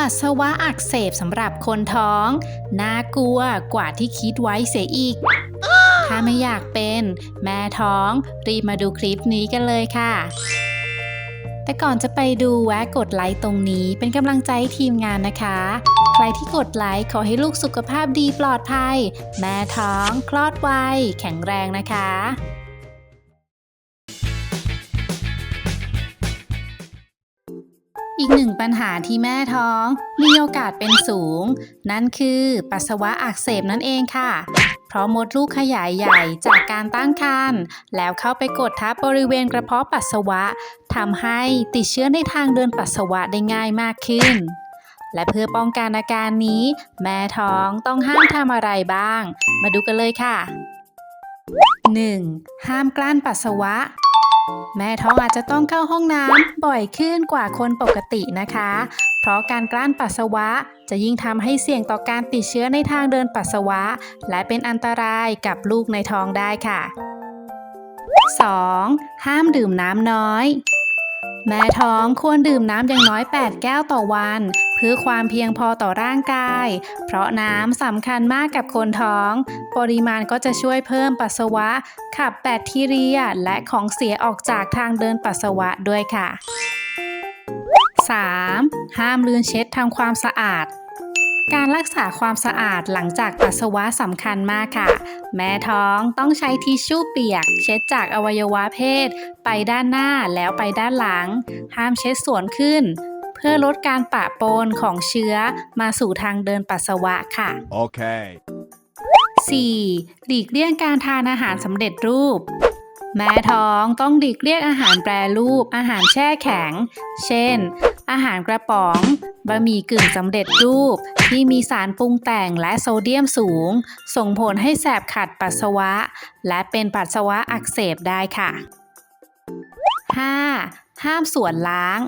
ปัสสาวะอักเสบสำหรับคนท้อง น่ากลัวกว่าที่คิดไว้เสียอีก ถ้าไม่อยากเป็น แม่ท้อง รีบมาดูคลิปนี้กันเลยค่ะแต่ก่อนจะไปดูแวะกดไลค์ตรงนี้เป็นกำลังใจทีมงานนะคะ ใครที่กดไลค์ขอให้ลูกสุขภาพดีปลอดภัย แม่ท้อง คลอดไวแข็งแรงนะคะ อีกหนึ่งปัญหาที่แม่ท้อง มีโอกาสเป็นสูง นั่นคือปัสสาวะอักเสบนั่นเองค่ะ เพราะมดลูกขยายใหญ่จากการตั้งครรภ์แล้วเข้าไปกดทับบริเวณกระเพาะปัสสาวะทำให้ติดเชื้อในทางเดินปัสสาวะได้ง่ายมากขึ้น และเพื่อป้องกันอาการนี้ แม่ท้องต้องห้ามทำอะไรบ้าง มาดูกันเลยค่ะ 1. ห้ามกลั้นปัสสาวะ แม่ท้องอาจจะต้องเข้าห้องน้ำบ่อยขึ้นกว่าคนปกตินะคะ เพราะการกลั้นปัสสาวะจะยิ่งทำให้เสี่ยงต่อการติดเชื้อในทางเดินปัสสาวะ และเป็นอันตรายกับลูกในท้องได้ค่ะ 2. ห้ามดื่มน้ำน้อย แม่ท้องควรดื่มน้ำอย่างน้อย 8 แก้วต่อวัน พื่อความเพียงพอต่อร่างกาย เพราะน้ำสำคัญมากกับคนท้อง ปริมาณก็จะช่วยเพิ่มปัสสาวะ ขับแบคทีเรียและของเสียออกจากทางเดินปัสสาวะด้วยค่ะ 3. ห้ามลืมเช็ดทำความสะอาดการรักษาความสะอาดหลังจากปัสสาวะสำคัญมากค่ะ แม่ท้องต้องใช้ทิชชู่เปียก เช็ดจากอวัยวะเพศ ไปด้านหน้าแล้วไปด้านหลัง ห้ามเช็ดสวนขึ้น พื่อลดการปะปนของเชื้อมาสู่ทางเดินปัสสาวะค่ะ Okay. 4. หลีกเลี่ยงการทานอาหารสำเร็จรูป แม่ท้องต้องหลีกเลี่ยงอาหารแปรรูป อาหารแช่แข็ง เช่น อาหารกระป๋อง บะหมี่กึ่งสำเร็จรูป ที่มีสารปรุงแต่งและโซเดียมสูง ส่งผลให้แสบขัดปัสสาวะ และเป็นปัสสาวะอักเสบได้ค่ะ 5. ห้ามส่วนล้าง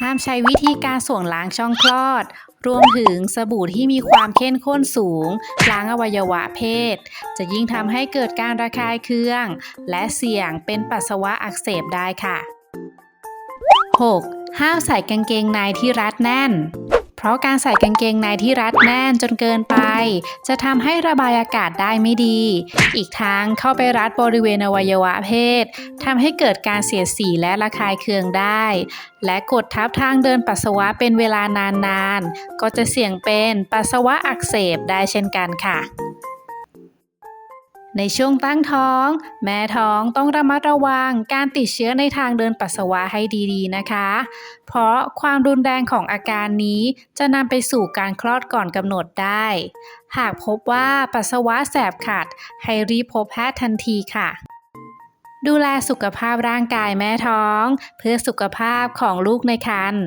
ห้ามใช้วิธีการส่วงล้างช่องคลอด รวมถึงสบู่ที่มีความเข้มข้นสูง ล้างอวัยวะเพศ จะยิ่งทำให้เกิดการระคายเคือง และเสี่ยงเป็นปัสสาวะอักเสบได้ค่ะ 6. ห้ามใส่กางเกงในที่รัดแน่น ราะการใส่กางเกงในที่รัดแน่นจนเกินไป จะทำให้ระบายอากาศได้ไม่ดี อีกทั้งเข้าไปรัดบริเวณอวัยวะเพศทำให้เกิดการเสียดสีและระคายเคืองได้ และกดทับทางเดินปัสสาวะเป็นเวลานานๆก็จะเสี่ยงเป็นปัสสาวะอักเสบได้เช่นกันค่ะ ในช่วงตั้งท้อง แม่ท้องต้องระมัดระวังการติดเชื้อในทางเดินปัสสาวะให้ดีๆนะคะ เพราะความรุนแรงของอาการนี้จะนำไปสู่การคลอดก่อนกำหนดได้ หากพบว่าปัสสาวะแสบขัด ให้รีบพบแพทย์ทันทีค่ะ ดูแลสุขภาพร่างกายแม่ท้อง เพื่อสุขภาพของลูกในครรภ์